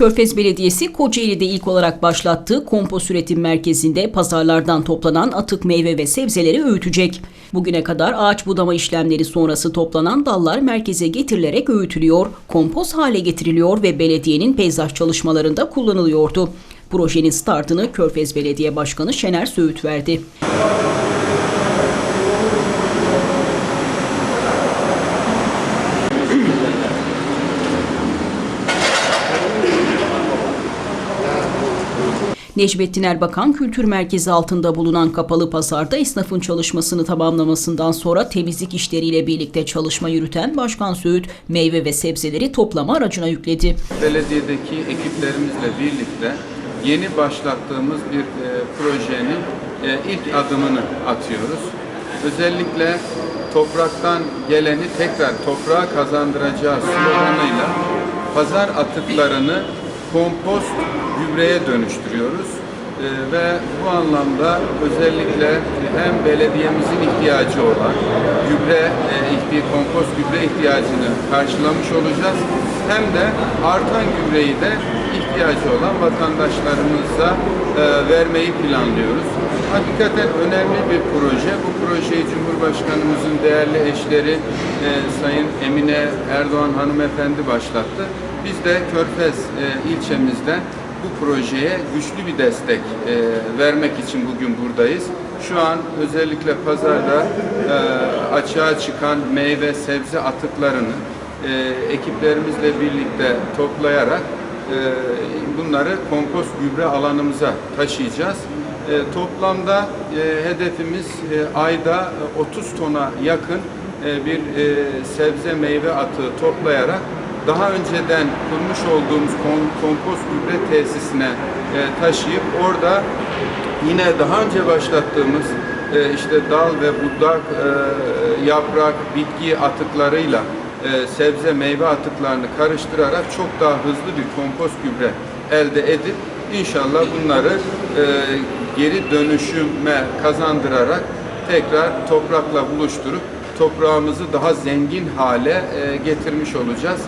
Körfez Belediyesi Kocaeli'de ilk olarak başlattığı kompost üretim merkezinde pazarlardan toplanan atık meyve ve sebzeleri öğütecek. Bugüne kadar ağaç budama işlemleri sonrası toplanan dallar merkeze getirilerek öğütülüyor, kompost hale getiriliyor ve belediyenin peyzaj çalışmalarında kullanılıyordu. Projenin startını Körfez Belediye Başkanı Şener Söğüt verdi. Necmettin Erbakan Kültür Merkezi altında bulunan kapalı pazarda esnafın çalışmasını tamamlamasından sonra temizlik işleriyle birlikte çalışma yürüten Başkan Söğüt meyve ve sebzeleri toplama aracına yükledi. belediyedeki ekiplerimizle birlikte yeni başlattığımız bir e, projenin e, ilk adımını atıyoruz. Özellikle topraktan geleni tekrar toprağa kazandıracağı sloganıyla pazar atıklarını kompost gübreye dönüştürüyoruz. E, ve bu anlamda özellikle hem belediyemizin ihtiyacı olan gübre, e, kompost gübre ihtiyacını karşılamış olacağız. Hem de artan gübreyi de ihtiyacı olan vatandaşlarımıza e, vermeyi planlıyoruz. Hakikaten önemli bir proje. Bu projeyi Cumhurbaşkanımızın değerli eşleri e, Sayın Emine Erdoğan hanımefendi başlattı. Biz de Körfez e, ilçemizde bu projeye güçlü bir destek e, vermek için bugün buradayız. Şu an özellikle pazarda e, açığa çıkan meyve sebze atıklarını e, ekiplerimizle birlikte toplayarak e, bunları kompost gübre alanımıza taşıyacağız. E, toplamda e, hedefimiz e, ayda e, 30 tona yakın e, bir e, sebze meyve atığı toplayarak daha önceden kurmuş olduğumuz kom- kompost gübre tesisine e, taşıyıp orada yine daha önce başlattığımız e, işte dal ve budak, e, yaprak, bitki atıklarıyla sebze meyve atıklarını karıştırarak çok daha hızlı bir kompost gübre elde edip inşallah bunları geri dönüşüme kazandırarak tekrar toprakla buluşturup toprağımızı daha zengin hale getirmiş olacağız.